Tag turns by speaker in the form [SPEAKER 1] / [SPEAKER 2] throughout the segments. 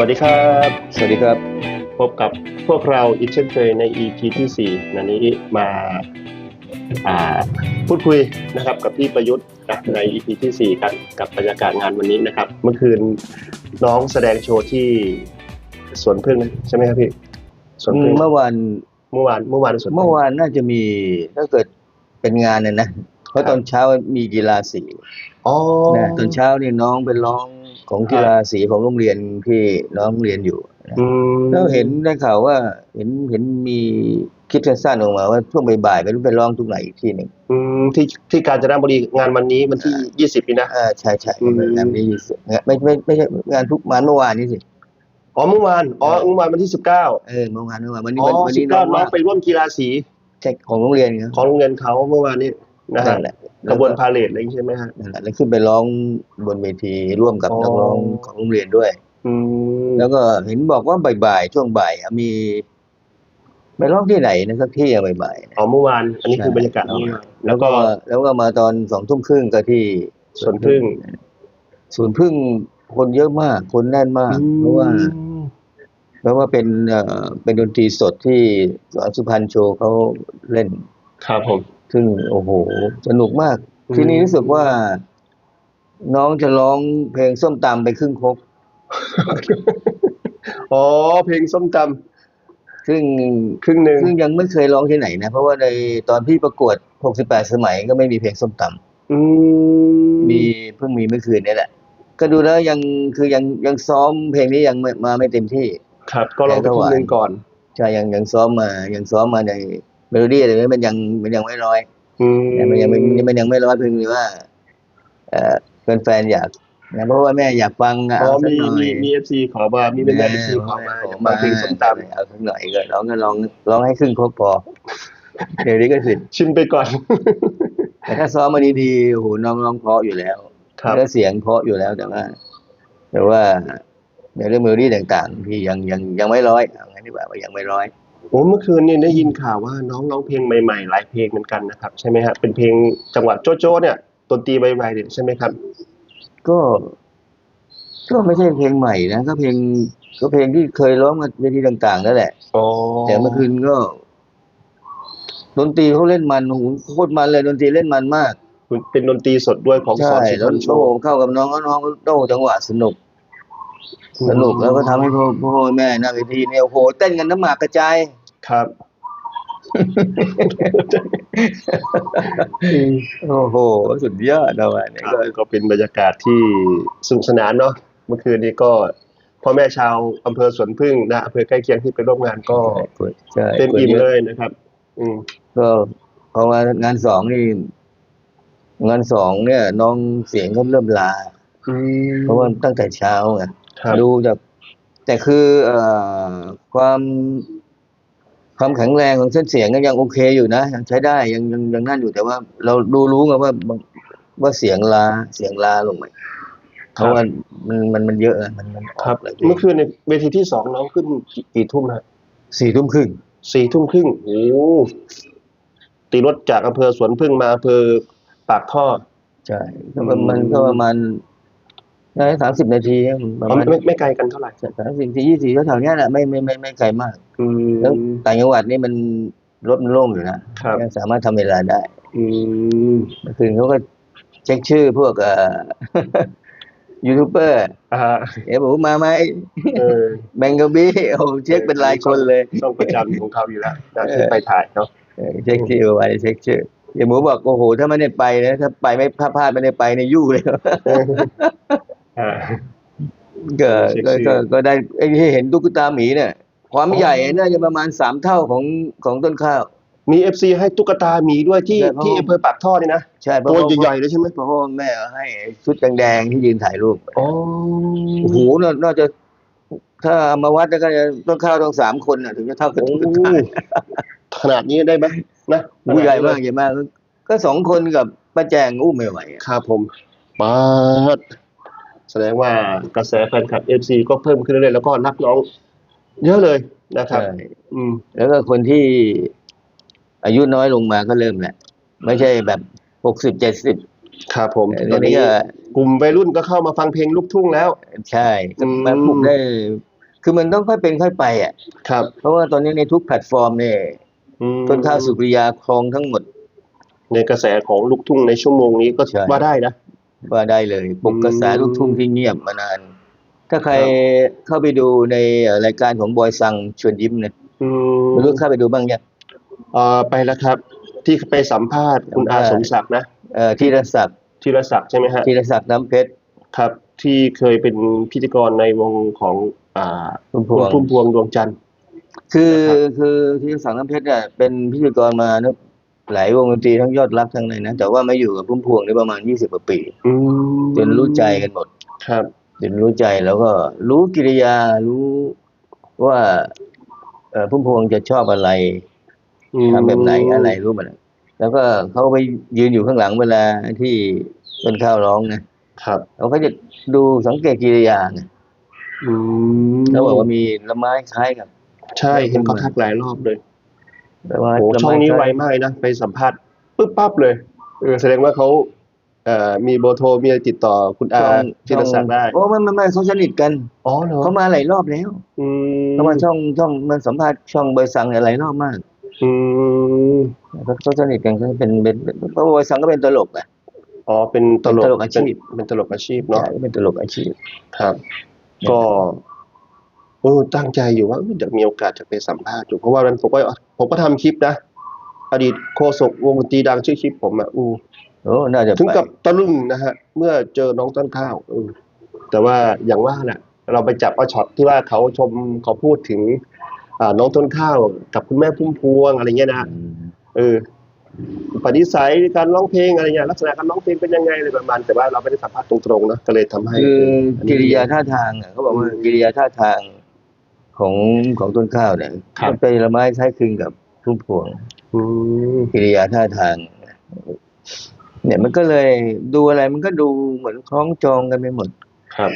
[SPEAKER 1] วัสดีครับ
[SPEAKER 2] สวัสดีครับ
[SPEAKER 1] พบกับพวกเราอีกเช่นเคยใน EP ที่4นันนี้มาอ่าพูดคุยนะครับกับพี่ประยุทธ์นะใน EP ที่ 4 กันกับบรรยากาศงานวันนี้นะครับ เมื่อคืนน้องแสดงโชว์ที่สวนพึ่งนะใช่ไหมครับพี่สวนพึ่ง
[SPEAKER 2] เมื่อวาน
[SPEAKER 1] เมื่อวานเมื่อวานสวนพึ่ง
[SPEAKER 2] เมื่อวานน่าจะมีถ้าเกิดเป็นงานน่ะนะเพราะตอนเช้ามีกีฬาสี
[SPEAKER 1] อ๋อ
[SPEAKER 2] นะตอนเช้านี่น้องเป็นร้อง ของกีฬาสีของโรงเรียนที่น้องเรียนอยู่นะ
[SPEAKER 1] อืม
[SPEAKER 2] แล้วเห็นได้ข่าวว่าเห็นเห็นมีคลิปสั้นๆออกมาว่าช่วงบ่ายๆไม่รู้ไปร้องทุกไหนอีกที่หนึ่ง
[SPEAKER 1] อืมที่ที่กาญจนบุรีงานวันนี้วันที่20นี่นะ
[SPEAKER 2] อ่าใช่ใช่
[SPEAKER 1] อืม
[SPEAKER 2] งานนี้ไม่ไม่ไม่ใช่งานทุกงานเมื่อวานนี้สิ
[SPEAKER 1] อ๋อเมื่อวานอ๋อเมื่อวานวันที่19
[SPEAKER 2] เออเมื่อวานเมื่อวานวันนี้
[SPEAKER 1] อ๋อ
[SPEAKER 2] วัน
[SPEAKER 1] สิ
[SPEAKER 2] นี้
[SPEAKER 1] บ
[SPEAKER 2] น้อ
[SPEAKER 1] เก้างน้อ
[SPEAKER 2] ว่าง
[SPEAKER 1] ไปร่วมกีฬาสี
[SPEAKER 2] ใช่ของโรงเรียนครับ
[SPEAKER 1] ของโรงเรียนเขาเมื่อวานนี้ นะฮะ
[SPEAKER 2] นั่นแหละ
[SPEAKER 1] กระบวนพาเลทอะไรอย่างนี้ใช่ไหมฮะ
[SPEAKER 2] นั่นแหละแล้วขึ้นไปร้องบนเวทีร่วมกับ
[SPEAKER 1] อ๋อ
[SPEAKER 2] นักร้องของโรงเรียนด้วย
[SPEAKER 1] อืม
[SPEAKER 2] แล้วก็เห็นบอกว่าบ่ายๆช่วงบ่ายอะมีไปร้องที่ไหนนะสักที่อะบ่ายๆนะ
[SPEAKER 1] อ๋อเมื่อวาน อันนี้คือบรรยากาศเมื่อวานแล้วก็
[SPEAKER 2] แล้วก็มาตอนสองทุ่มครึ่งก็ที่
[SPEAKER 1] สวนพึ่ง
[SPEAKER 2] สวนพึ่งคนเยอะมาก คนแน่นมาก เพราะว่าเพราะว่าเป็นเอ่อเป็นดนตรีสดที่สอนสุพรรณโชว์เขาเล่น
[SPEAKER 1] ครับผม
[SPEAKER 2] ซึ่งโอ้โห สนุกมาก
[SPEAKER 1] อืม
[SPEAKER 2] ทีนี้รู้สึกว่า น้องจะร้องเพลงส้มตำไปครึ่งครบ
[SPEAKER 1] อ๋อ เพลงส้มต
[SPEAKER 2] ซึ่งำ
[SPEAKER 1] ครึ่งหนึ่ง
[SPEAKER 2] ซึ่งยังไม่เคยร้องที่ไหนนะ เพราะว่าในตอนพี่ประกวด 68 สมัยก็ไม่มีเพลงส้มต
[SPEAKER 1] อืมำ
[SPEAKER 2] มีเพิ่งมีเมื่อคืนนี่แหละ ก็ดูแล้วยังคือยังยังซ้อมเพลงนี้ยังไม่มาไม่เต็มที่
[SPEAKER 1] ครับ ก็ลองไปครึ่งหนึ่งก่อน
[SPEAKER 2] ใช่ ยังยังซ้อมมา ยังซ้อมมาใน เมโลดี้อะไรนี้มันยังมันยังไม่ร้อย
[SPEAKER 1] อืม
[SPEAKER 2] มันยังไม่มันยังไม่ร้อยเพียงแต่ว่าเอ่อแฟนๆอยากนะเพราะว่าแม่อยากฟังะ
[SPEAKER 1] อ๋อ
[SPEAKER 2] เอาสัก
[SPEAKER 1] มี
[SPEAKER 2] หน่อย
[SPEAKER 1] มีมีเอฟซีขอมามีเป็นแม่เอฟซีขอมาอยากมาเพลงส้มต
[SPEAKER 2] เอาสักหน่อยก็ร้องก็ร้องร้องให้ครึ่งครบพอเดี๋ยวนี้ก็สิำ
[SPEAKER 1] ชิมไปก่อน
[SPEAKER 2] แต่ถ้าซ้อมมาดีๆโอ้โหน้องร้องเพราะอยู่แล้ว
[SPEAKER 1] ครับ
[SPEAKER 2] แล้วเสียงเพราะอยู่แล้วแต่ว่า แต่ว่าในเรื่องเมโลดี้ต่างๆ ที่ยังยังยังไม่ร้อยเอางั้นดีกว่าว่ายังไม่ร้อย
[SPEAKER 1] โอ้เมื่อคืนนี่ได้ยินข่าวว่าน้องร้องเพลงใหม่ๆ หลายเพลงเหมือนกันนะครับ ใช่ไหมฮะเป็นเพลงจังหวะโจ๊ะโจ๊ะเนี่ยดนตรีไวๆเนี่ยใช่ไหมครับ
[SPEAKER 2] ก็ ก็ไม่ใช่เพลงใหม่นะก็เพลงก็เพลงที่เคยร้องมาเวทีต่างๆนั่นแหละ
[SPEAKER 1] อ๋อ
[SPEAKER 2] แต่เมื่อคืนก็ดนตรีเขาเล่นมันโอ้โหโคตรมันเลยดนตรีเล่นมันมาก
[SPEAKER 1] เป็นดนตรีสดด้วยของส
[SPEAKER 2] ใช่
[SPEAKER 1] อนสิ
[SPEAKER 2] แล้ว
[SPEAKER 1] พันโช
[SPEAKER 2] โอ้โห
[SPEAKER 1] ว์
[SPEAKER 2] เข้ากับน้องก็น้องก็โต้จังหวะสนุก สนุกแล้วก็ทำให้พ่อพ่อแม่หน้าเวทีเนี่ยโอ้โหเต้นกันน้ำหมากกระจาย
[SPEAKER 1] ครับ
[SPEAKER 2] โอ้โหสุดยอดเอาไว้เนี่ย
[SPEAKER 1] ก็
[SPEAKER 2] ก็
[SPEAKER 1] ก็เป็นบรรยากาศที่สนุกสนานเนาะเมื่อคืนนี้ก็พ่อแม่ชาวอำเภอสวนพึ่งนะอำเภอใกล้เคียงที่ไปร่วมงานก็
[SPEAKER 2] ใช่
[SPEAKER 1] เต็มอิ่มเลยนะครับ อืม
[SPEAKER 2] ก็พอมางานสองนี่งานสองเนี่ย น้องเสียงเขาเริ่มลา
[SPEAKER 1] อืม
[SPEAKER 2] เพราะว่าตั้งแต่เช้าไง
[SPEAKER 1] ครับ
[SPEAKER 2] ดูจากแต่คือเอ่อความความแข็งแรงของเส้นเสียงก็ยังโอเคอยู่นะ ยังใช้ได้ยังยังยังนั่นอยู่แต่ว่า เราดูรู้ไงว่าบางว่าเสียงลาเสียงลาลงไปเพราะว่ามันมันมันเยอะอะมันมันออก
[SPEAKER 1] ครับ
[SPEAKER 2] เลย
[SPEAKER 1] เมื่อคืนในเวทีที่สองน้องขึ้นกี่กี่ทุ่มฮะ
[SPEAKER 2] สี่ทุ่มครึ่ง
[SPEAKER 1] สี่ทุ่มครึ่งโอ้โหตีรถจากอำเภอสวนพึ่งมาอำเภอปากท่อ
[SPEAKER 2] ใช่ก็ประมาณก็ประมาณ ได้สามสิบนาทีประ
[SPEAKER 1] อ๋อ
[SPEAKER 2] มาณ
[SPEAKER 1] ไม่ไม่ไกลกันเท่าไหร่
[SPEAKER 2] สามสิบสี่ยี่สิบแถวๆเนี้ยแหละไม่ไม่ไม่ไม่ไกลมาก
[SPEAKER 1] อืม
[SPEAKER 2] แล้วต่างจังหวัดนี่มันรถมันโล่งอยู่นะครับยังสามารถทำเวลาได้
[SPEAKER 1] อืม
[SPEAKER 2] เมื่อคืนเขาก็เช็คชื่อพวกเอ่อยูทูบเบอร์
[SPEAKER 1] อ่า
[SPEAKER 2] เอ๋บอกว่ามาไหม
[SPEAKER 1] เออ
[SPEAKER 2] แบงกบี้โอ้โหเช็คเป็นรายคนเลย
[SPEAKER 1] ต้องประจำของเขาอยู่แล้วนะที่ไปถ่ายเนาะ
[SPEAKER 2] เออเช็คชื่อไว้เช็คชื่อเอ๋หมูบอกโอ้โหถ้าไม่ได้ไปนะถ้าไปไม่พลาดพลาดไม่ได้ไปในยยุ่งเลย
[SPEAKER 1] อ่า
[SPEAKER 2] ก็
[SPEAKER 1] เช็ค
[SPEAKER 2] ก็
[SPEAKER 1] ชื่อ
[SPEAKER 2] ก็ก็ได้ไอ้ที่เห็นตุ๊กตาหมีเนี่ย ความ
[SPEAKER 1] อ๋อ
[SPEAKER 2] ใหญ่น่าจะประมาณสามเท่าของของต้นข้าว
[SPEAKER 1] มีเอฟซีให้ตุ๊กตาหมีด้วยที่
[SPEAKER 2] ใช่เพราะ
[SPEAKER 1] ที่อำเภอปากท่อนี่นะ
[SPEAKER 2] ใช่เพราะ
[SPEAKER 1] ตัว
[SPEAKER 2] ว่า
[SPEAKER 1] ใหญ่ๆเลยใช่ไหม
[SPEAKER 2] เพราะว่าแม่ให้ชุดแดงๆที่ยืนถ่ายรูป
[SPEAKER 1] อ๋อ
[SPEAKER 2] โอ้โหน่าน่าจะถ้าเอามาวัดแล้วก็จะต้องเข้าต้องสามคนน่ะถึงจะเท่ากับ
[SPEAKER 1] โอ้
[SPEAKER 2] ตุ๊กตา
[SPEAKER 1] ขนาดนี้ได้ไหมนะ
[SPEAKER 2] ผู้ใหญ่มากใหญ่มาก ก็สองคนกับป้าแจงอุ้มไม่ไหวอะ
[SPEAKER 1] ครับผมปาด แสดงว่ากระแสแฟนคลับเอฟซีก็เพิ่มขึ้นเรื่อยๆแล้วก็รักน้อง เยอะเลยนะครับ
[SPEAKER 2] ใช่
[SPEAKER 1] อืม
[SPEAKER 2] แล้วก็คนที่อายุน้อยลงมาก็เริ่มแหละ ไม่ใช่แบบหกสิบเจ็ดสิบ
[SPEAKER 1] ครับผม
[SPEAKER 2] อัน
[SPEAKER 1] ตอน
[SPEAKER 2] นี้
[SPEAKER 1] นี้
[SPEAKER 2] ก็
[SPEAKER 1] กลุ่มวัยรุ่นก็เข้ามาฟังเพลงลูกทุ่งแล้ว
[SPEAKER 2] ใช่ก็
[SPEAKER 1] อืม
[SPEAKER 2] มาปลุกได้ คือมันต้องค่อยเป็นค่อยไปอะ
[SPEAKER 1] ครับ
[SPEAKER 2] เพราะว่าตอนนี้ในทุกแพลตฟอร์มเนี่ย
[SPEAKER 1] อืม
[SPEAKER 2] ต้นข้าวสุริยาครองทั้งหมด
[SPEAKER 1] ในกระแสของลูกทุ่งในชั่วโมงนี้ก็
[SPEAKER 2] ใช่
[SPEAKER 1] ว่าได้นะ
[SPEAKER 2] ว่าได้เลยปลุกกระแส
[SPEAKER 1] อืม
[SPEAKER 2] ลูกทุ่งที่เงียบมานาน ถ้าใครเข้าไปดูในเอ่อรายการของบอยซังชวนยิ้มเนี่ย
[SPEAKER 1] อืม
[SPEAKER 2] ไม่รู้เข้าไปดูบ้างยัง
[SPEAKER 1] เอ่อไปแล้วครับ ที่ไปสัมภาษณ์คุณอาสมศักดิ์นะ
[SPEAKER 2] เอ่อธีรศักดิ์
[SPEAKER 1] ธีรศักดิ์ใช่ไหมฮะ
[SPEAKER 2] ธีรศักดิ์น้ำเพชร
[SPEAKER 1] ครับ ที่เคยเป็นพิธีกรในวงของอ่า
[SPEAKER 2] พุ่มพวง
[SPEAKER 1] พุ่มพวงดวงจันทร์
[SPEAKER 2] คือ
[SPEAKER 1] นะครับ
[SPEAKER 2] คือธีรศักดิ์น้ำเพชรเนี่ยเป็นพิธีกรมานะ หลายวงดนตรีทั้งยอดรักทั้งเลยนะแต่ว่ามาอยู่กับพุ่มพวงได้ประมาณยี่สิบกว่าปี
[SPEAKER 1] อืม
[SPEAKER 2] จนรู้ใจกันหมด
[SPEAKER 1] ครับ
[SPEAKER 2] จนรู้ใจแล้วก็รู้กิริยารู้ว่าเอ่อพุ่มพวงจะชอบอะไร
[SPEAKER 1] อืม
[SPEAKER 2] ทำแบบไหนอะไรรู้หมดเลยแล้วก็เขาไปยืนอยู่ข้างหลังเวลาที่ต้นข้าวร้องนะครับเขาก็จะดูสังเกตกิริยาไง
[SPEAKER 1] อืม
[SPEAKER 2] แล้วบอกว่ามีละไม้คล้ายกับ
[SPEAKER 1] ใช่เห็นเขาทักหลายรอบเลย
[SPEAKER 2] ละไม้
[SPEAKER 1] โอ้
[SPEAKER 2] ละ
[SPEAKER 1] ช่อง
[SPEAKER 2] ไม้
[SPEAKER 1] นี้
[SPEAKER 2] ค
[SPEAKER 1] ไว
[SPEAKER 2] ล้าย
[SPEAKER 1] มากนะ ไปสัมภาษณ์ปึ๊บปั๊บเลยเออแสดงว่าเขาเอ่อมีเบอร์โทรมีอะไรติดต่อคุณอา
[SPEAKER 2] ช่อง
[SPEAKER 1] ธีรศักดิ์ได้
[SPEAKER 2] โอ้ไม่ไม่ไม่เขาสนิทกัน
[SPEAKER 1] อ๋อเหรอ
[SPEAKER 2] เขามาหลายรอบแล้ว
[SPEAKER 1] อืม
[SPEAKER 2] เขามาช่องช่องมันสัมภาษณ์ช่องบอยสังเนี่ยหลายรอบมาก
[SPEAKER 1] อืม
[SPEAKER 2] เขาเขาสนิทกันเขาเป็นเป็นเป็นเพราะว่าบอยสังก็เป็นตลกอะ
[SPEAKER 1] อ๋อเป็นตลก
[SPEAKER 2] เป็นตลกอาชีพ
[SPEAKER 1] เป็นเป็นตลกอาชีพเนาะ
[SPEAKER 2] ใช่เป็นตลกอาชีพ
[SPEAKER 1] ครับ ก็ โอ้ตั้งใจอยู่ว่าอยากมีโอกาสจะไปสัมภาษณ์อยู่เพราะว่านั้นผมก็ผมก็ทำคลิปนะอดีตโฆษกวงดนตรีดังชื่อคลิปผมอะอู้
[SPEAKER 2] โอ้น่าจะ
[SPEAKER 1] ถึงกับ
[SPEAKER 2] ไป
[SPEAKER 1] ตะลึงนะฮะ เมื่อเจอน้องต้นข้าวเออแต่ว่าอย่างว่าแหละเราไปจับเอาช็อตที่ว่าเขาชมเขาพูดถึงอ่าน้องต้นข้าวกับคุณแม่พุ่มพวงอะไรเงี้ยนะ
[SPEAKER 2] อืม
[SPEAKER 1] เออปณิสัยการร้องเพลงอะไรเงี้ยลักษณะการร้องเพลงเป็นยังไงอะไรประมาณแต่ว่าเราไม่ได้สัมภาษณ์ตรงๆนะก็เลยทำให้
[SPEAKER 2] คือ
[SPEAKER 1] อันนี้
[SPEAKER 2] กิริยาท่าทางอะเขาบอกว่า
[SPEAKER 1] อืม
[SPEAKER 2] กิริยาท่าทาง ของของต้นข้าวเนี่ย
[SPEAKER 1] ครับ
[SPEAKER 2] มันเป็นละไม้คล้ายคลึงกับพุ่มพวง
[SPEAKER 1] อืม
[SPEAKER 2] กิริยาท่าทาง เนี่ยมันก็เลยดูอะไรมันก็ดูเหมือนคล้องจองกันไปหมด
[SPEAKER 1] ครับ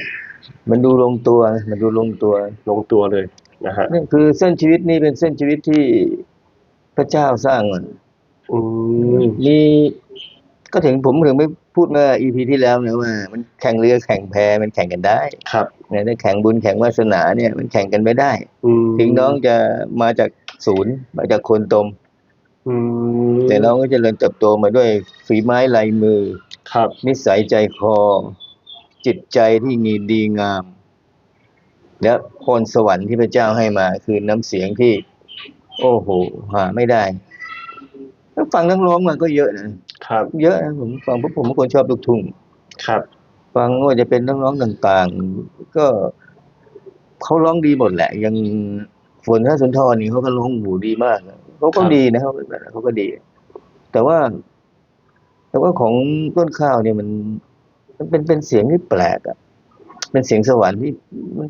[SPEAKER 2] มันดูลงตัว มันดูลงตัว
[SPEAKER 1] ลงตัวเลยนะฮะ
[SPEAKER 2] นี่คือเส้นชีวิตนี่เป็นเส้นชีวิตที่พระเจ้าสร้างมา
[SPEAKER 1] อืม
[SPEAKER 2] มีก็ถึงผมถึงไม่ พูดเมื่ออีพีที่แล้วนะว่า มันแข่งเรือแข่งแพมันแข่งกันได้
[SPEAKER 1] ครับ
[SPEAKER 2] เนี่ยได้แข่งบุญแข่งวาสนาเนี่ยมันแข่งกันไม่ได้
[SPEAKER 1] อืม
[SPEAKER 2] ถึงน้องจะมาจากศูนย์มาจากโคนตม
[SPEAKER 1] อืม
[SPEAKER 2] แต่น้องก็เจริญเติบโตมาด้วยฝีไม้ลายมือ
[SPEAKER 1] ครับ
[SPEAKER 2] นิสัยใจคอ จิตใจที่มีดีงาม และพรสวรรค์ที่พระเจ้าให้มา คือน้ำเสียงที่ โอ้โหหาไม่ได้แล้วฟังนักร้องมาก็เยอะนะ ครับ เยอะนะผมฟังเพราะผมเป็นคนชอบลูกทุ่ง
[SPEAKER 1] ครับ
[SPEAKER 2] ฟังว่าจะเป็นนักร้องต่างๆ ก็เขาร้องดีหมดแหละ ยังฝนท่าสุนทรนี่เขาก็ร้องหูดีมากนะเขาก็ดีนะเขาเขาก็ดี แต่ว่า แต่ว่าของต้นข้าวเนี่ยมัน มันเป็นเป็นเสียงที่แปลกอะเป็นเสียงสวรรค์ที่มัน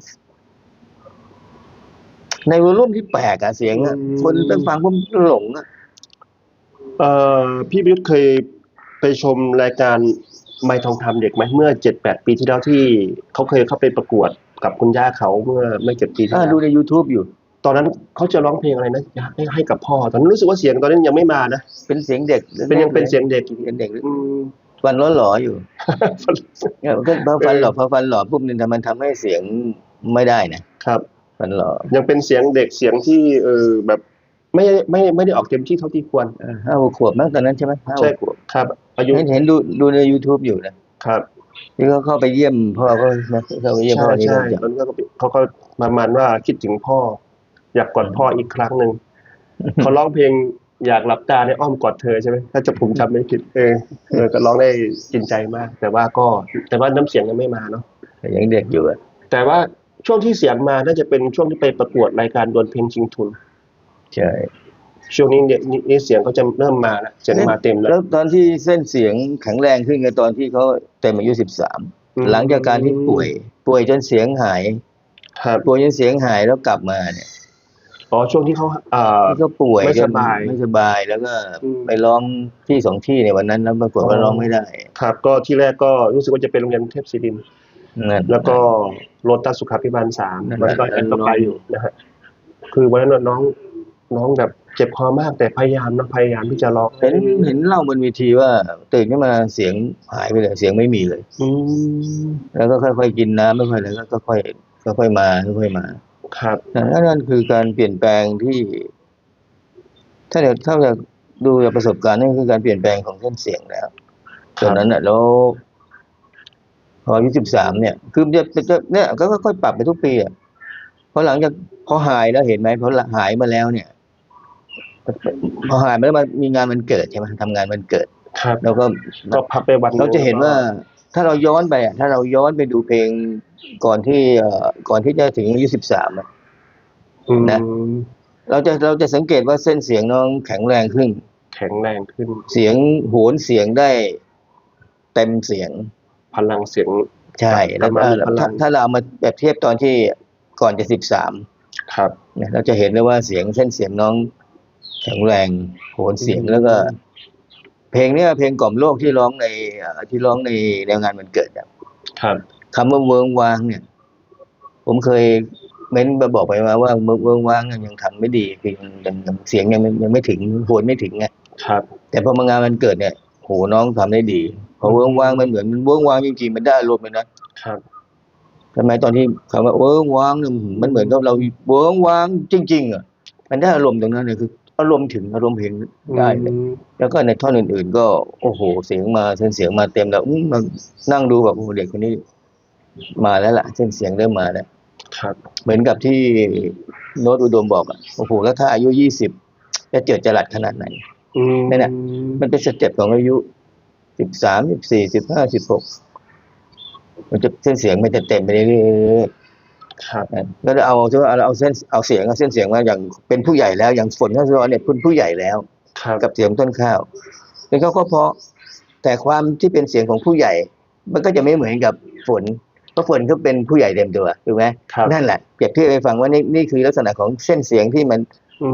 [SPEAKER 2] ในวอลลุ่มที่แปลกอะเสียงอะคนไปฟังผมหลงอะ
[SPEAKER 1] เอ่อพี่ประยุทธ์เคยไปชมรายการไม่ทองคำเด็กไหมเมื่อเจ็ดแปดปีที่แล้วที่เขาเคยเข้าไปประกวดกับคุณย่าเขาเมื่อไม่เจ็ดปีที่
[SPEAKER 2] อ่า
[SPEAKER 1] แล้ว
[SPEAKER 2] ดูใน YouTube อยู่
[SPEAKER 1] ตอนนั้นเขาจะร้องเพลงอะไรนะให้ให้กับพ่อ ตอนนั้นรู้สึกว่าเสียงตอนนั้นยังไม่มานะ
[SPEAKER 2] เป็นเสียงเด็ก
[SPEAKER 1] เป็นยังเป็นเสียงเด็ก
[SPEAKER 2] เป็นเด็ก
[SPEAKER 1] อืม
[SPEAKER 2] ฟันล้อหลออยู่เนี่ยมันก็พอฟันหล่อพอฟันหล่อปุ๊บเนี่ยมันทำให้เสียงไม่ได้นะครับ ฟันหล่อ
[SPEAKER 1] ยังเป็นเสียงเด็กเสียงที่เออแบบ ไม่ไม่ไม่ได้ออกเต็มที่เท่าที่ควร
[SPEAKER 2] เออห้าหกขวบมั้งตอนนั้นใช่ไหมห้าห
[SPEAKER 1] ใช่
[SPEAKER 2] กขวบ
[SPEAKER 1] ครับ อายุ
[SPEAKER 2] เห็นเห็นดูดูใน YouTube อยู่นะครับที่เขาเข้าไปเยี่ยมพ่อเขานะเข้าไปเยี่ยม
[SPEAKER 1] ใช่
[SPEAKER 2] พ่อที่
[SPEAKER 1] ใช่
[SPEAKER 2] โรงพยา
[SPEAKER 1] ต
[SPEAKER 2] บา
[SPEAKER 1] อ
[SPEAKER 2] ล
[SPEAKER 1] นนั้นก็เขาก็ประมาณว่าคิดถึงพ่อ อยากกอดพ่ออีกครั้งหนึ่งเขาร้องเพลงอยากหลับตาในอ้อมกอดเธอใช่ไหมถ้าจะผมจำไม่ผิดเออเออก็ร้องได้กินใจมาก แต่ว่าก็แต่ว่าน้ำเสียงยังไม่มาเนาะ
[SPEAKER 2] ยังเด็กอยู่อะ
[SPEAKER 1] แต่ว่าช่วงที่เสียงมาน่าจะเป็นช่วงที่ไปประกวดรายการดวลเพลงชิงทุน
[SPEAKER 2] ใช่
[SPEAKER 1] ช่วงนี้เนี่ยนี่นี่เสียงเขาจะเริ่มมาแล้วเสียงมาเต็มแล้ว
[SPEAKER 2] แล้วตอนที่เส้นเสียงแข็งแรงขึ้นก็ตอนที่เขาเต็มอายุสิบสาม
[SPEAKER 1] อืม
[SPEAKER 2] หลังจากการที่ป่วย ป่วยจนเสียงหาย
[SPEAKER 1] ครับ
[SPEAKER 2] ป่วยจนเสียงหายแล้วกลับมาเนี่ย
[SPEAKER 1] อ๋อช่วงที่เขาอ่า
[SPEAKER 2] ก็ป่วย
[SPEAKER 1] ไม่
[SPEAKER 2] จ
[SPEAKER 1] ส
[SPEAKER 2] น
[SPEAKER 1] บาย
[SPEAKER 2] ไม่สบายแล้วก็
[SPEAKER 1] อืม
[SPEAKER 2] ไปร้องที่สองที่ในวันนั้นแล้วปรากฏว่า
[SPEAKER 1] อ๋อ
[SPEAKER 2] ร้องไม่ได้
[SPEAKER 1] ครับ ก็ที่แรกก็รู้สึกว่าจะเป็นโรงเรียนเทพศิรินทร์
[SPEAKER 2] นั่น
[SPEAKER 1] แล้วก็โรตัสสุขาพิบาลสาม
[SPEAKER 2] นั่น
[SPEAKER 1] วันนั้นก็
[SPEAKER 2] แหละ
[SPEAKER 1] แอดก็ไปอยู่นะฮะคือวันนั้นน่ะน้อง น้องแบบเจ็บคอมากแต่พยายามนะพยายามที่จะร้อง
[SPEAKER 2] เห็นเห็นเล่าบนเวทีว่าตื่นขึ้นมาเสียงหายไปเลยเสียงไม่มีเลย
[SPEAKER 1] อืม
[SPEAKER 2] แล้วก็ค่อยๆกินน้ำไม่ค่อยอะไรก็ค่อยๆค่อยๆมาค่อยๆมา
[SPEAKER 1] ครับ
[SPEAKER 2] นั่นนั่นคือการเปลี่ยนแปลงที่ ถ้าเดี๋ยวถ้าจะดูจากประสบการณ์นี่คือการเปลี่ยนแปลงของเส้นเสียงแล้วตอนนั้นน่ะแล้วพออายุสิบสามเนี่ยคือจะจะเนี่ยก็ค่อยๆปรับไปทุกปีอะพอหลังจากพอหายแล้วเห็นไหมพอหายมาแล้วเนี่ย พอหายมาแล้วมันมีงานมันเกิดใช่ไหมทำงานมันเกิด
[SPEAKER 1] ครับ
[SPEAKER 2] แล้วก็
[SPEAKER 1] ก็พักไปวัน
[SPEAKER 2] เราจะเห็นว่า ถ้าเราย้อนไปอะถ้าเราย้อนไปดูเพลงก่อนที่เอ่อก่อนที่จะถึงอายุสิบสามอะ
[SPEAKER 1] อืม
[SPEAKER 2] นะเราจะเราจะสังเกตว่าเส้นเสียงน้องแข็งแรงขึ้น
[SPEAKER 1] แข็งแรงขึ้น
[SPEAKER 2] เสียงโหนเสียงได้เต็มเสียง
[SPEAKER 1] พลังเสียง
[SPEAKER 2] ใช่
[SPEAKER 1] ป
[SPEAKER 2] แล้
[SPEAKER 1] ระ
[SPEAKER 2] ว
[SPEAKER 1] มาณ
[SPEAKER 2] ถ้า
[SPEAKER 1] พลัง
[SPEAKER 2] ถ้าถ้าเราเอามาแบบเทียบตอนที่ก่อนจะสิบสาม
[SPEAKER 1] ครับ
[SPEAKER 2] เนี่ยเราจะเห็นได้ว่าเสียงเส้นเสียงน้อง แข็งแรงโหนเสียง
[SPEAKER 1] อืม
[SPEAKER 2] แล้วก็ เพลงเนี้ยเพลงกล่อมโลกที่ร้องในเอ่อที่ร้องในแนวงานมันเกิดอะ
[SPEAKER 1] ครับ
[SPEAKER 2] คำว่าเวิงวางเนี่ย ผมเคยเม้นมาบอกไปว่าว่าเวิงวางเนี่ยยังทำไม่ดีคือยังยังยังเสียงยังไม่ยังไม่ถึงโหนไม่ถึงไง
[SPEAKER 1] ครับ
[SPEAKER 2] แต่พอมางานมันเกิดเนี่ยโหน้องทำได้ดีพอเวิงวางมันเหมือนมันเวิงวางจริงๆมันได้อารมณ์เลยนะครับทำไมตอนที่คำว่าเวิงวางเนี่ยมันเหมือนกับเราเวิงวางจริง ๆ อะ มันได้อารมณ์ตรงนั้นเลยคือ อารมณ์ถึงอารมณ์เพลงได้เลย
[SPEAKER 1] อืม
[SPEAKER 2] แล้วก็ในท่อนอื่น ๆ ก็โอ้โหเสียงมาเส้นเสียงมาเต็มแล้วอื้อมานั่งดูแบบโอ้โหเด็กคนนี้ มาแล้วล่ะ เส้นเสียงเริ่มมาแล้ว
[SPEAKER 1] ครับ
[SPEAKER 2] เหมือนกับที่โน้ตอุดมบอกอะโอ้โหแล้วถ้าอายุยี่สิบจะเจิดจรัสขนาดไหน
[SPEAKER 1] อืม
[SPEAKER 2] นั่นน่ะมันเป็นสเต็ปของอายุสิบสามสิบสี่สิบห้าสิบหกมันจะเส้นเสียงมันจะเต็มไปเรื่อย
[SPEAKER 1] ครับ
[SPEAKER 2] ๆนะแล้วเราเอาเราเอาเส้นเอาเสียงเอาเส้นเสียงมาอย่างเป็นผู้ใหญ่แล้วอย่างฝนข้าวซอยเนี่ยเป็นผู้ใหญ่แล้ว
[SPEAKER 1] ครับ
[SPEAKER 2] กับเสียงต้นข้าวเป็นเขาก็เพราะแต่ความที่เป็นเสียงของผู้ใหญ่ มันก็จะไม่เหมือนกับฝนเพราะฝนเขาเป็นผู้ใหญ่เต็มตัวถูกไหม
[SPEAKER 1] ครับ
[SPEAKER 2] นั่นแหละเปรียบเทียบให้ฟังว่านี่นี่คือลักษณะของเส้นเสียงที่มัน
[SPEAKER 1] อื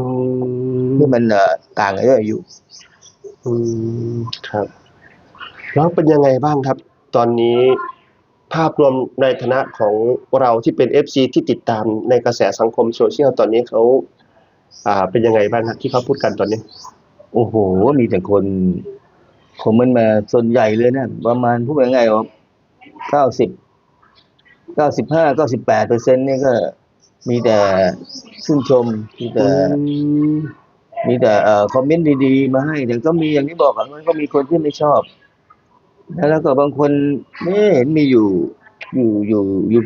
[SPEAKER 1] ม
[SPEAKER 2] ที่มันเอ่อต่างกันด้วยอายุ
[SPEAKER 1] อืมครับ แล้วเป็นยังไงบ้างครับ ตอนนี้ ภาพรวมในฐานะของเราที่เป็น FC ที่ติดตามในกระแสสังคมโซเชียลตอนนี้เขาอ่าเป็นยังไงบ้างครับที่เขาพูดกันตอนนี้
[SPEAKER 2] โอ้โห มีแต่คนคอมเมนต์มาส่วนใหญ่เลยนะประมาณพูดง่ายๆว่าเก้าสิบเก้าสิบห้าเก้าสิบแปดเปอร์เซ็นต์นี่ก็มีแต่ชื่นชมมีแต่มีแต่เอ่อคอมเมนต์ดีๆ มาให้แต่ก็มีอย่างที่บอกอะมันก็มีคนที่ไม่ชอบ แล้วก็บางคนนี่เห็นมีอยู่อยู่อยู่อยู่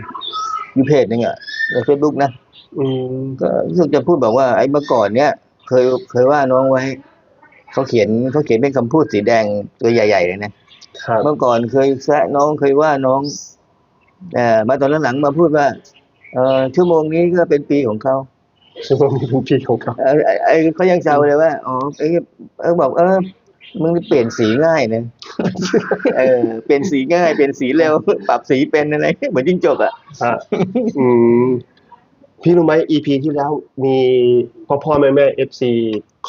[SPEAKER 2] อยู่เพจหนึงอะในเฟซบุ๊กนะ
[SPEAKER 1] อืม
[SPEAKER 2] ก็รู้สึกจะพูดบอกว่าไอ้เมื่อก่อนเนี้ยเคยเคยว่าน้องไว้เขาเขียนเขาเขียนเป็นคำพูดสีแดงตัวใหญ่ๆเลยนะ ครับเมื่อก่อนเคยแซะน้องเคยว่าน้องแต่มาตอนหลังๆมาพูดว่า เออชั่วโมงนี้ก็เป็นปีของเขา
[SPEAKER 1] ซึ่งมันเป็นพี่ของเขา
[SPEAKER 2] เออไอ้ไอ้เขายังแซวเลยว่าอ๋อไอ้เออบอกเออมึงเปลี่ยนสีง่ายนะ เออเปลี่ยนสีง่าย เปลี่ยนสีเร็ว ปรับสีเป็นอะไร เหมือนจิ้งจกอะ
[SPEAKER 1] อะอืมพี่รู้ไหม EP ที่แล้วมีพ่อพ่อแม่แม่ FC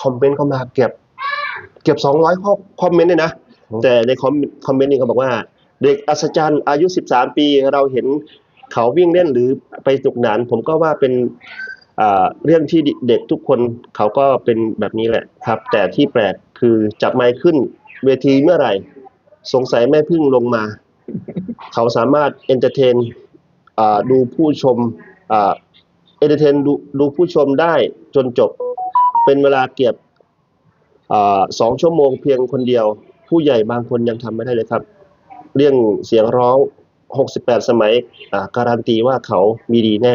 [SPEAKER 1] คอมเมนต์เข้ามาเกือบเกือบสองร้อยข้อคอมเมนต์เลยนะ แต่ในคอมคอมเมนต์นี้เขาบอกว่า เด็กอัศจรรย์อายุ13ปี เราเห็นเขาวิ่งเล่นหรือไปสนุกหนาน ผมก็ว่าเป็นอ่าเรื่องที่เด็กทุกคนเขาก็เป็นแบบนี้แหละครับ แต่ที่แปลกคือจับไมค์ขึ้นเวทีเมื่อไหร่ สงสัยแม่พึ่งลงมา เขาสามารถเอนเตอร์เทนดูผู้ชมเอนเตอร์เทนดูผู้ชมได้จนจบเป็นเวลาเกือบสองชั่วโมงเพียงคนเดียว ผู้ใหญ่บางคนยังทำไม่ได้เลยครับ เรื่องเสียงร้อง 68 สมัยการันตีว่าเขามีดีแน่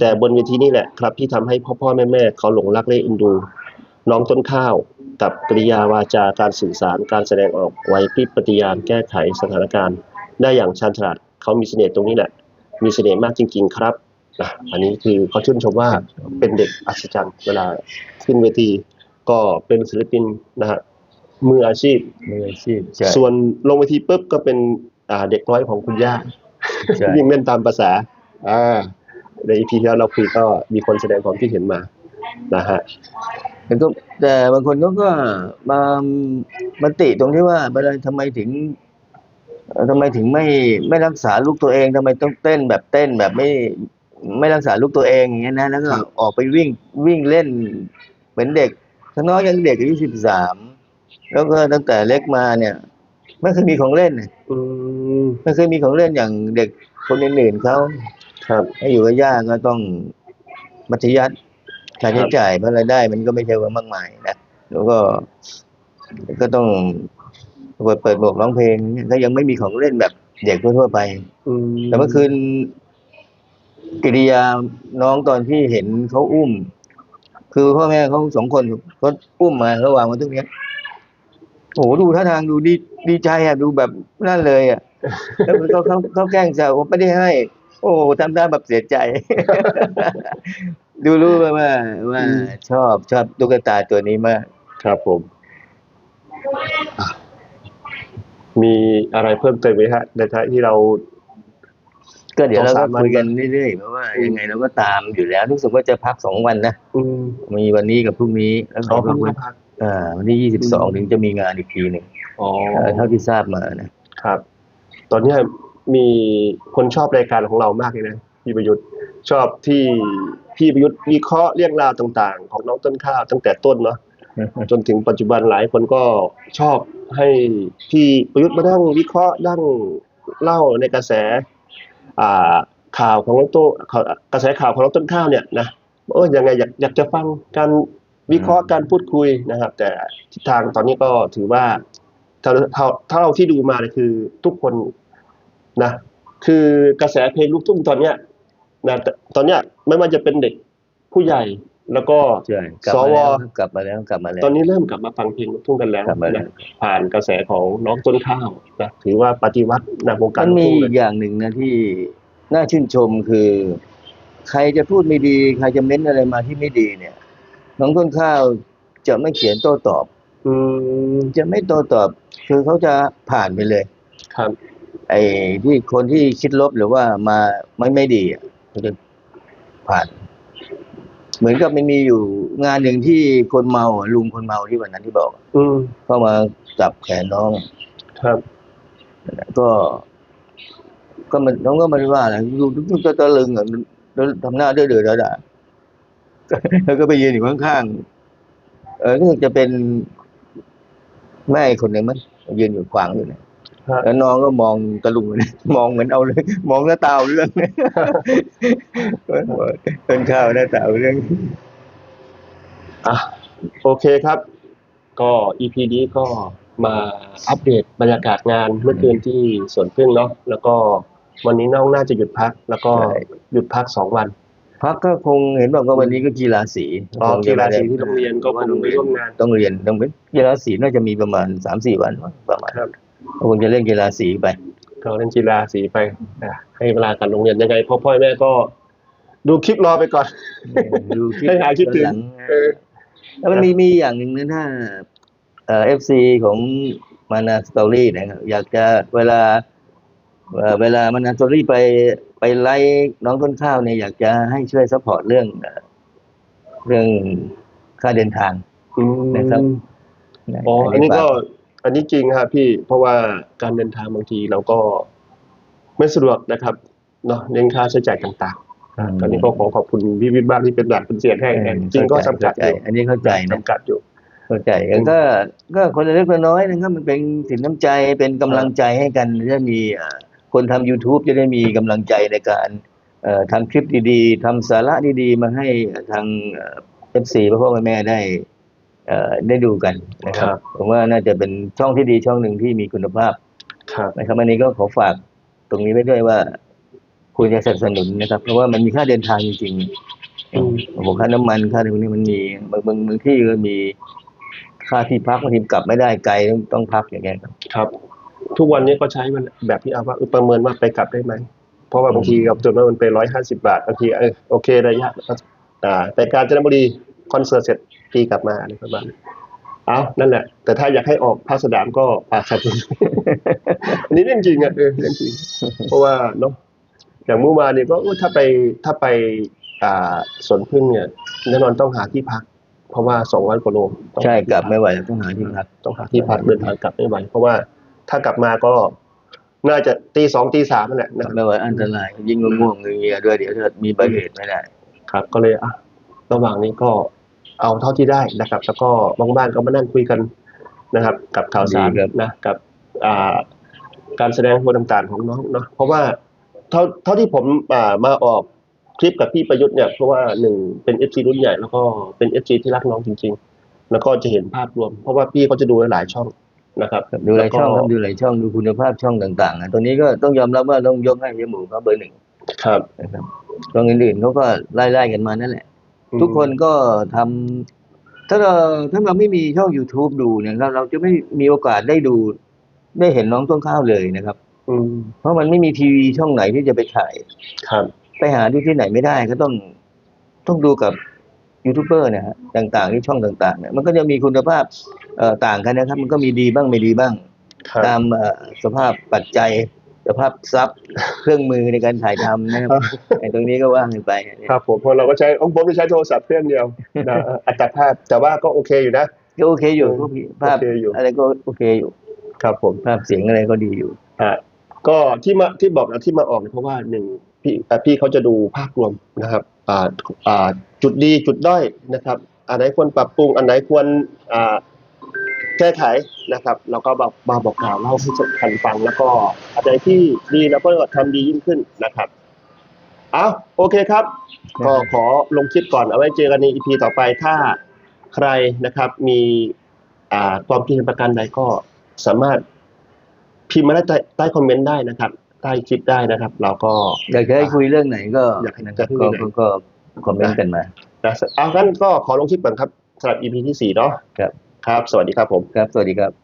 [SPEAKER 1] แต่บนเวทีนี่แหละครับที่ทำให้พ่อพ่อแม่แม่เขาหลงรักและเอ็นดู น้องต้นข้าว กับกริยาวาจาการสื่อสารการแสดงออกไหวพริบปฏิญาณแก้ไขสถานการณ์ ได้อย่างชาญฉลาดเขามีเสน่ห์ตรงนี้แหละ มีเสน่ห์มากจริง ๆ ครับนะอันนี้คือเขาชื่นชมว่าเป็นเด็กอัศจรรย์เวลาขึ้นเวทีก็เป็นศิลปินนะฮะมืออาชีพ
[SPEAKER 2] มืออาชีพใช่
[SPEAKER 1] ส่วนลงเวทีปุ๊บก็เป็นอ่าเด็กน้อยของคุณย่า
[SPEAKER 2] ใช่
[SPEAKER 1] ยิ่งเล่นตามภาษาอ่าในอีพีที่แล้วเราคุยก็มีคนแสดงความคิดเห็นมานะฮะ
[SPEAKER 2] แต่ก็แต่บางคนเขาก็มามาติตรงที่ว่าเวลาทำไมถึงเอ่อทำไมถึงไม่ไม่รักษาลูกตัวเองทำไมต้องเต้นแบบเต้นแบบไม่ไม่รักษาลูกตัวเองอย่างเงี้ยนะแล้วก็
[SPEAKER 1] ครับ
[SPEAKER 2] ออกไปวิ่งวิ่งเล่น เหมือนเด็กถ้าน้องยังเด็กอายุสิบสามแล้วก็ตั้งแต่เล็กมาเนี่ยไม่เคยมีของเล่นน่ะ
[SPEAKER 1] อืม
[SPEAKER 2] ไม่เคยมีของเล่นอย่างเด็กคนอื่นๆเขา
[SPEAKER 1] ครับ
[SPEAKER 2] ให้อยู่กับย่าก็ต้องมัธยัติ ค่าใช้จ่ายเพราะรายได้ มันก็ไม่ใช่ว่ามากมายนะแล้วก็ก็ต้องเปิดเปิดหมวกร้องเพลงเนี่ยก็ยังไม่มีของเล่นแบบเด็กทั่วๆไป
[SPEAKER 1] อืม
[SPEAKER 2] แต่เมื่อคืนกิริยาน้องตอนที่เห็นเขาอุ้ม คือพ่อแม่เขาสองคนเขาอุ้มมาระหว่างมาตรงเนี้ยโอ้โหดูท่าทางดูดีดีใจอะดูแบบนั่นเลยอะแล้วเขาเขาเขาแกล้งแซวว่าไม่ได้ให้ โอ้โหทำได้แบบเสียใจ ดูรู้ว่าว่าว่าชอบชอบตุ๊กตาตัวนี้มาก
[SPEAKER 1] ครับผมอะมีอะไรเพิ่มเติมไหมฮะในท้ายที่เรา
[SPEAKER 2] ก็เดี๋ยวเรา
[SPEAKER 1] สอง
[SPEAKER 2] ก็
[SPEAKER 1] สามวัน
[SPEAKER 2] คุยกันเรื่อยๆเพราะว่ายังไงเราก็ตามอยู่แล้วรู้สึกว่าจะพักสองวันนะ
[SPEAKER 1] อืม
[SPEAKER 2] มีวันนี้กับพรุ่งนี้แล้ว
[SPEAKER 1] ขอ
[SPEAKER 2] ก็
[SPEAKER 1] เพิ่ม
[SPEAKER 2] วัน
[SPEAKER 1] พัก
[SPEAKER 2] อ่าวันที่ยี่สิบสองถึงจะมีงานอีกทีหนึ่ง
[SPEAKER 1] อ๋อ
[SPEAKER 2] เอ่อเท่าที่ทราบมานะ
[SPEAKER 1] ครับ ตอนเนี้ยมีคนชอบรายการของเรามากเลยนะพี่ประยุทธ์ ชอบที่พี่ประยุทธ์วิเคราะห์เรื่องราวต่างๆ ของน้องต้นข้าวตั้งแต่ต้นเนาะจนถึงปัจจุบันหลายคนก็ชอบให้พี่ประยุทธ์มานั่งวิเคราะห์นั่งเล่าในกระแสอ่าข่าวของน้องโต้ข่าวกระแสข่าวของน้องต้นข้าวเนี่ยนะเออยังไงอยากอยากจะฟังการวิเคราะห์การพูดคุยนะครับ แต่ทิศทางตอนนี้ก็ถือว่าถ้าถ้าถ้าเราที่ดูมาเนี่ยคือทุกคนนะ คือกระแสเพลงลูกทุ่งตอนเนี้ย นะแต่ตอนเนี้ยไม่ว่าจะเป็นเด็กผู้ใหญ่แล้วก็
[SPEAKER 2] ใช่กลับ
[SPEAKER 1] ส
[SPEAKER 2] มาวแล้วกลับมาแล้วกลับมาแล้ว
[SPEAKER 1] ตอนนี้เริ่มกลับมาฟังเพลงลูกทุ่งกันแล้ว
[SPEAKER 2] กลับมาแล้ว
[SPEAKER 1] นะผ่านกระแสของน้องต้นข้าวนะถือว่าปฏิวัติในวงการ
[SPEAKER 2] มัน
[SPEAKER 1] ลูก
[SPEAKER 2] มี
[SPEAKER 1] ทุ่งเล
[SPEAKER 2] อี
[SPEAKER 1] ย
[SPEAKER 2] กอย่างหนึ่งนะที่น่าชื่นชมคือ ใครจะพูดไม่ดี ใครจะเม้นอะไรมาที่ไม่ดีเนี่ย น้องต้นข้าวจะไม่เขียนโต้ตอบ
[SPEAKER 1] อืม
[SPEAKER 2] จะไม่โต้ตอบ คือเขาจะผ่านไปเลย
[SPEAKER 1] ครับ
[SPEAKER 2] ไอ้ที่คนที่คิดลบหรือว่ามาไม่ไม่ดีอะ เขาจะผ่าน เหมือนกับมันมีอยู่งานหนึ่งที่คนเมาอะลุงคนเมาที่วันนั้นที่บอก
[SPEAKER 1] อืม
[SPEAKER 2] เข้ามาจับแขนน้อง
[SPEAKER 1] ครับ
[SPEAKER 2] ก็ ก็มันน้องก็ไม่ได้ว่าอะไรดูทุกตะตะลึงอะแล้วทำหน้าเดือดเดือดด่าๆแล้วก็ไปยืนอยู่ข้างๆเออรู้สึกจะเป็นแม่อีกคนหนึ่งมั้งยืนอยู่ขวางอยู่เนี่ย
[SPEAKER 1] ครับ
[SPEAKER 2] แล้วน้องก็มองตะลุงเลยมองเหมือนเอาเลยมองหน้าตาเอาเรื่องเป็นข้าวหน้าตาเอาเรื่อง
[SPEAKER 1] อะโอเคครับ ก็ EP นี้ก็มาอัปเดตบรรยากาศงานเมื่อคืนที่สวนพึ่งเนาะแล้วก็วันนี้น้องน่าจะหยุดพัก แล้วก็
[SPEAKER 2] ใช่
[SPEAKER 1] หยุดพักสองวัน
[SPEAKER 2] พักก็คงเห็นบอกว่าวันนี้ก็กีฬาสี
[SPEAKER 1] อ๋อ
[SPEAKER 2] คงจะ
[SPEAKER 1] กีฬาสี
[SPEAKER 2] ไม่ได้
[SPEAKER 1] ที่โรงเรียนก็คง
[SPEAKER 2] โรง
[SPEAKER 1] ไป
[SPEAKER 2] เรียน
[SPEAKER 1] ร่วมงาน
[SPEAKER 2] ต้องเรียนต้องเป็นกีฬาสีน่าจะมีประมาณสามสี่วันประมาณ
[SPEAKER 1] ครับ
[SPEAKER 2] ก็คงจะเล่นกีฬาสีไป
[SPEAKER 1] ก็เล่นกีฬาสีไปอะให้เวลากับโรงเรียนยังไงพ่อพ่อแม่ก็ ดูคลิปรอไปก่อน
[SPEAKER 2] ดูคลิป
[SPEAKER 1] ให้หายคิดถึง
[SPEAKER 2] ย้อนหลั
[SPEAKER 1] เออ
[SPEAKER 2] แล้วมันมีมีอย่างหนึ่งนะถ้าเอ่อฟซีของมานาสตอรี่นะครับอยากจะเวลาเอ่อเวลามานาสตอรี่ไปไปไล่น้องต้นข้าวเนี่ยอยากจะให้ช่วยซัพพอร์ตเรื่องเอ่อเรื่องค่าเดินทาง
[SPEAKER 1] อืม
[SPEAKER 2] นะครับนะ
[SPEAKER 1] อ๋ออันนี้ก็
[SPEAKER 2] ฝา
[SPEAKER 1] อันนี้จริงครับพี่เพราะว่าการเดินทางบางทีเราก็ไม่สะดวกนะครับเนาะเรื่องค่าใช้จ่ายต่างๆตอนนี้ก็ขอขอบคุณพี่วิทย์บ้างที่เป็นหลักเป็นเสียงให้นะจริงก็จำกัดอยู่
[SPEAKER 2] อันนี้เข้าใจนะ
[SPEAKER 1] จำกัดอยู่
[SPEAKER 2] เข้าใจกันก็ก็คนละเล็กคนละน้อยนะครับมันเป็นสินน้ำใจเป็นกำลังใจให้กันจะมีเอ่อคนทำ youtube จะได้มีกำลังใจในการเอ่อทำคลิปดีๆทำสาระดีๆ มาให้ทางเอฟซีพ่อพ่อแม่ๆได้เอ่อ ได้ดูกันนะค
[SPEAKER 1] ครั
[SPEAKER 2] รับบผมว่าน่าจะเป็นช่องที่ดีช่องหนึ่งที่มีคุณภาพ
[SPEAKER 1] ครับ
[SPEAKER 2] นะครับอันนี้ก็ขอฝากตรงนี้ไว้ด้วยว่าควรจะสนับสนุนนะครับ เพราะว่ามันมีค่าเดินทางจริงๆ
[SPEAKER 1] อืม
[SPEAKER 2] ผมค่าน้ำมันค่าอะไรพวกนี้มันมีบางบางบางที่ก็มีค่าที่พักบางทีกลับไม่ได้ไกลต้องต้องพักอย่างเงี้ยครับ
[SPEAKER 1] ครับ ทุกวันนี้ก็ใช้มันแบบที่เอาว่าเออประเมินว่าไปกลับได้ไหมเพราะว่าบางทีกับจนว่ามันไปร้อยห้าสิบาทบางทีเออโอเคระยะอ่าแต่การจนบุรี คอนเสิร์ตเสร็จตีกลับมาอะไรประมาณนั้นเอานั่นแหละ แต่ถ้าอยากให้ออกภาคสนามก็ปากสัตว์อันนี้เรื่องจริงอะเออเรื่องจริง เพราะว่าเนาะอย่างเมื่อวานเนี่ยก็เออถ้าไปถ้าไปอ่าสวนพึ่งเนี่ยแน่นอนต้องหาที่พัก เพราะว่าสองร้อยกว่าโลต้อง
[SPEAKER 2] ใช่กลับไม่ไหวต้องหาที่พัก
[SPEAKER 1] ต้องหาที่พักเดินทางกลับไม่ไหวเพราะว่าถ้ากลับมาก็น่าจะตีสองตีสามนั่นแหละนะครับ
[SPEAKER 2] ไม่ไหวอันตรายยิ่งง่วงๆเงียๆด้วยเดี๋ยวจะมีอุบัติเหตุไม่ได้
[SPEAKER 1] ครับ ก็เลยอะระหว่างนี้ก็ เอาเท่าที่ได้นะครับ แล้วก็บ้างๆก็มานั่งคุยกันนะครับ กับข่าวสาร
[SPEAKER 2] ดีครับ
[SPEAKER 1] นะกับอ่าการแสดงโพลต่างๆของน้องเนาะเพราะว่าเท่าเท่าที่ผมอ่ามาออกคลิปกับพี่ประยุทธ์เนี่ยเพราะว่าหนึ่งเป็นเอฟซีรุ่นใหญ่แล้วก็เป็นเอฟซีที่รักน้องจริง ๆ แล้วก็จะเห็นภาพรวม เพราะว่าพี่เขาจะดูหลายช่องนะครับ
[SPEAKER 2] ดูหลายช่องครับ
[SPEAKER 1] แล้วก็
[SPEAKER 2] ดูหลายช่องดูคุณภาพช่องต่างๆนะตรงนี้ก็ต้องยอมรับว่าต้องยกให้เฮียหมูเขาเบอร์หนึ่ง
[SPEAKER 1] ครับ
[SPEAKER 2] นะครับช่องอื่นๆเขาก็ไล่ๆกันมานั่นแหละ ทุกคนก็ทำถ้าเราถ้าเราไม่มีช่อง youtube ดูเนี่ยเราเราจะไม่มีโอกาสได้ดูได้เห็นน้องต้นข้าวเลยนะครับ
[SPEAKER 1] อืม
[SPEAKER 2] เพราะมันไม่มีทีวีช่องไหนที่จะไปถ่าย
[SPEAKER 1] ครับ
[SPEAKER 2] ไปหาดูที่ไหนไม่ได้ก็ต้องต้องดูกับยูทูบเบอร์นะฮะต่างๆที่ช่องต่างๆเนี่ยมันก็จะมีคุณภาพเอ่อต่างกันนะครับ มันก็มีดีบ้างไม่ดีบ้าง
[SPEAKER 1] ครับ
[SPEAKER 2] ตามเอ่อสภาพปัจจัย สภาพทรัพย์เครื่องมือในการถ่ายทำนะครับไอ้ตรงนี้ก็ว่างกันไป
[SPEAKER 1] ครับผมเพราะเราก็ใช้ของผมจะใช้โทรศัพท์เครื่องเดียวนะอัตราภาพแต่ว่าก็โอเคอยู่นะ
[SPEAKER 2] ก็โอเคอยู่ก็ภาพ
[SPEAKER 1] โอเคอยู่
[SPEAKER 2] อะไรก็โอเคอยู่
[SPEAKER 1] ครับผม
[SPEAKER 2] ภาพเสียงอะไรก็ดีอยู่
[SPEAKER 1] อะก็ที่มาที่บอกนะที่มาออกเนี่ยเพราะว่าหนึ่งพี่อะพี่เขาจะดูภาพรวมนะครับอ่าอ่าจุดดีจุดด้อยนะครับ อันไหนควรปรับปรุงอันไหนควรอ่า แก้ไขนะครับแล้วก็บอกมาบอกกล่าวเล่าให้ทันฟัง แล้วก็อันไหนที่ดีแล้วก็ทำดียิ่งขึ้นนะครับเอาโอเคครับ ก็ขอลงคลิปก่อนเอาไว้เจอกันในอีพีต่อไปถ้าใครนะครับมีอ่าความคิดเห็นประการใดก็สามารถพิมพ์มาได้ใต้ใต้คอมเมนต์ได้นะครับ ใต้คลิปได้นะครับ เราก็
[SPEAKER 2] อยากจะให้คุยเรื่องไหนก็
[SPEAKER 1] อยากให้
[SPEAKER 2] นะครับ
[SPEAKER 1] คุย
[SPEAKER 2] ก็
[SPEAKER 1] เรื่องไหน
[SPEAKER 2] ก็ก็คอมเมนต์กันมา
[SPEAKER 1] นะเอางั้นก็ขอลงคลิปก่อนครับสำหรับ EP ที่สี่เนาะ
[SPEAKER 2] ครับ
[SPEAKER 1] ครับ สวัสดีครับผม
[SPEAKER 2] ครับ สวัสดีครับ